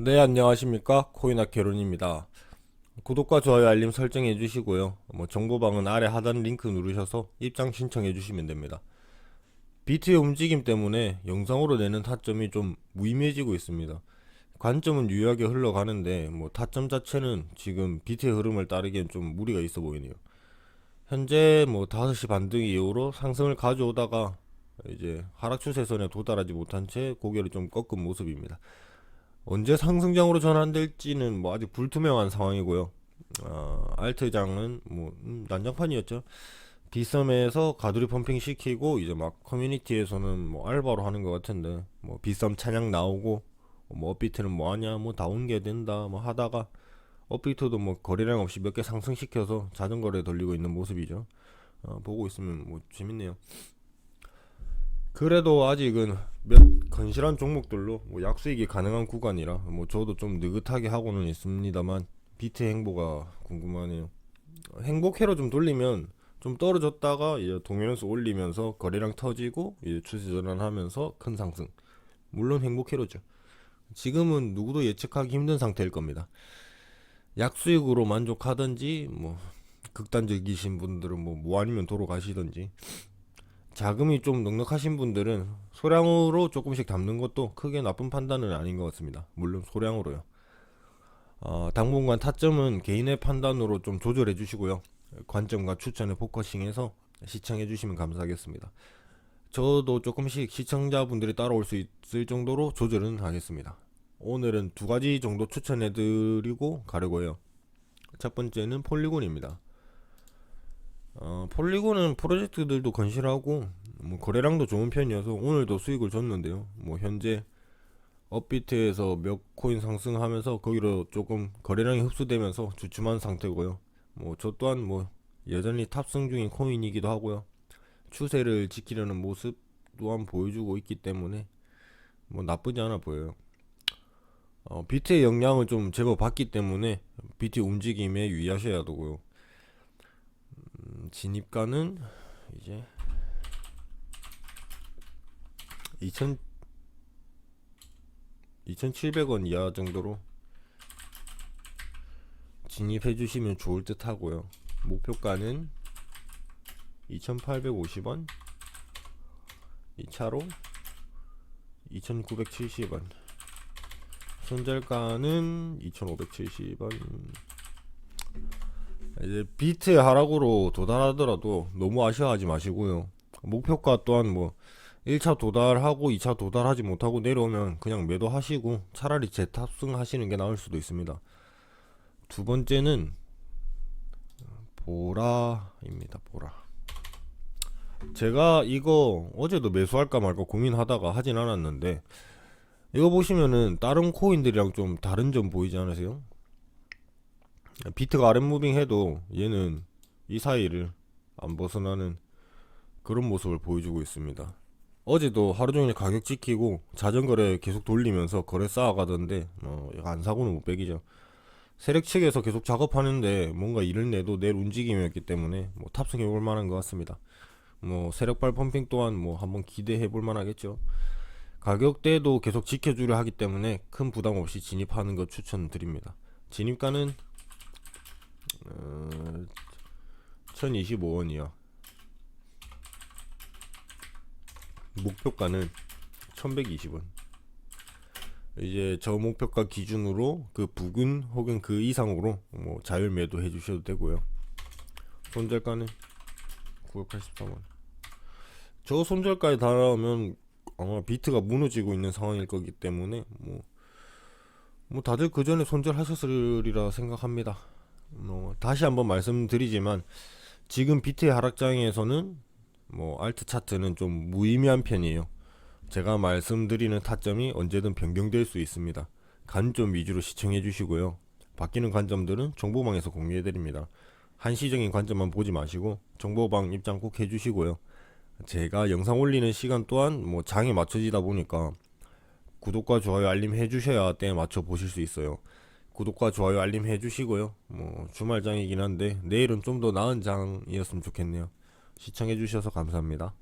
네, 안녕하십니까. 코인학개론입니다. 구독과 좋아요, 알림 설정해 주시고요. 뭐 정보방은 아래 하단 링크 누르셔서 입장 신청해 주시면 됩니다. 비트의 움직임 때문에 영상으로 내는 타점이 좀 무의미해지고 있습니다. 관점은 유효하게 흘러가는데 뭐 타점 자체는 지금 비트의 흐름을 따르기엔 좀 무리가 있어 보이네요. 현재 뭐 5시 반등 이후로 상승을 가져오다가 이제 하락 추세선에 도달하지 못한 채 고개를 좀 꺾은 모습입니다. 언제 상승장으로 전환될지는 뭐 아직 불투명한 상황이고요. 어, 알트장은 뭐 음, 난장판이었죠. 비썸에서 가두리 펌핑 시키고 이제 막 커뮤니티에서는 뭐 알바로 하는 것 같은데 뭐 비썸 찬양 나오고 뭐 업비트는 뭐 하냐 뭐 다운게 된다 뭐 하다가 업비트도 뭐 거래량 없이 몇 개 상승시켜서 자전거를 돌리고 있는 모습이죠. 어, 보고 있으면 뭐 재밌네요. 그래도 아직은 몇 건실한 종목들로 뭐 약수익이 가능한 구간이라 뭐 저도 좀 느긋하게 하고는 있습니다만 비트 행보가 궁금하네요. 행복회로 좀 돌리면 좀 떨어졌다가 이제 동면에서 올리면서 거래량 터지고 이제 추세 전환하면서 큰 상승. 물론 행복회로죠. 지금은 누구도 예측하기 힘든 상태일 겁니다. 약수익으로 만족하든지 뭐 극단적이신 분들은 뭐, 뭐 아니면 도로 가시든지 자금이 좀 넉넉하신 분들은 소량으로 조금씩 담는 것도 크게 나쁜 판단은 아닌 것 같습니다. 물론 소량으로요. 어, 당분간 타점은 개인의 판단으로 좀 조절해 주시고요. 관점과 추천에 포커싱해서 시청해 주시면 감사하겠습니다. 저도 조금씩 시청자분들이 따라올 수 있을 정도로 조절은 하겠습니다. 오늘은 두 가지 정도 추천해 드리고 가려고 해요. 첫 번째는 폴리곤입니다. 어, 폴리곤은 프로젝트들도 건실하고 뭐 거래량도 좋은 편이어서 오늘도 수익을 줬는데요. 뭐 현재 업비트에서 몇 코인 상승하면서 거기로 조금 거래량이 흡수되면서 주춤한 상태고요. 뭐 저 또한 뭐 여전히 탑승 중인 코인이기도 하고요. 추세를 지키려는 모습 또한 보여주고 있기 때문에 뭐 나쁘지 않아 보여요. 어, 비트의 영향을 좀 제법 받기 때문에 비트 움직임에 유의하셔야 되고요. 음, 진입가는 이제 2,000 2,700원 이하 정도로 진입해 주시면 좋을 듯 하고요. 목표가는 2,850원 2차로 2,970원 손절가는 2,570원 이제 비트 하락으로 도달하더라도 너무 아쉬워하지 마시고요. 목표가 또한 뭐 1차 도달하고 2차 도달하지 못하고 내려오면 그냥 매도하시고 차라리 재탑승 하시는 게 나을 수도 있습니다. 두 번째는 보라입니다. 보라. 제가 이거 어제도 매수할까 말까 고민하다가 하진 않았는데 이거 보시면은 다른 코인들이랑 좀 다른 점 보이지 않으세요? 비트가 아랫 무빙 해도 얘는 이 사이를 안 벗어나는 그런 모습을 보여주고 있습니다. 어제도 하루 종일 가격 지키고 자전거를 계속 돌리면서 거래 쌓아가던데 어, 안 사고는 못 빼기죠. 세력 측에서 계속 작업하는데 뭔가 일을 내도 내일 움직임이었기 때문에 뭐 탑승해 볼 만한 것 같습니다. 뭐 세력발 펌핑 또한 뭐 한번 기대해 볼 만하겠죠. 가격대도 계속 지켜주려 하기 때문에 큰 부담 없이 진입하는 것 추천드립니다. 진입가는 어, 1025원이요. 목표가는 1120원. 이제 저 목표가 기준으로 그 부근 혹은 그 이상으로 뭐 자율 매도 해 주셔도 되고요. 손절가는 983원. 저 손절가에 달하면 아마 비트가 무너지고 있는 상황일 거기 때문에 뭐, 뭐 다들 그 전에 손절하셨으리라 생각합니다. 뭐 다시 한번 말씀드리지만 지금 비트의 하락장에서는 뭐 알트 차트는 좀 무의미한 편이에요. 제가 말씀드리는 타점이 언제든 변경될 수 있습니다. 관점 위주로 시청해 주시고요. 바뀌는 관점들은 정보방에서 공유해 드립니다. 한시적인 관점만 보지 마시고 정보방 입장 꼭 해주시고요. 제가 영상 올리는 시간 또한 뭐 장에 맞춰지다 보니까 구독과 좋아요 알림 해주셔야 때에 맞춰 보실 수 있어요. 구독과 좋아요 알림 해주시고요. 뭐 주말장이긴 한데 내일은 좀 더 나은 장이었으면 좋겠네요. 시청해주셔서 감사합니다.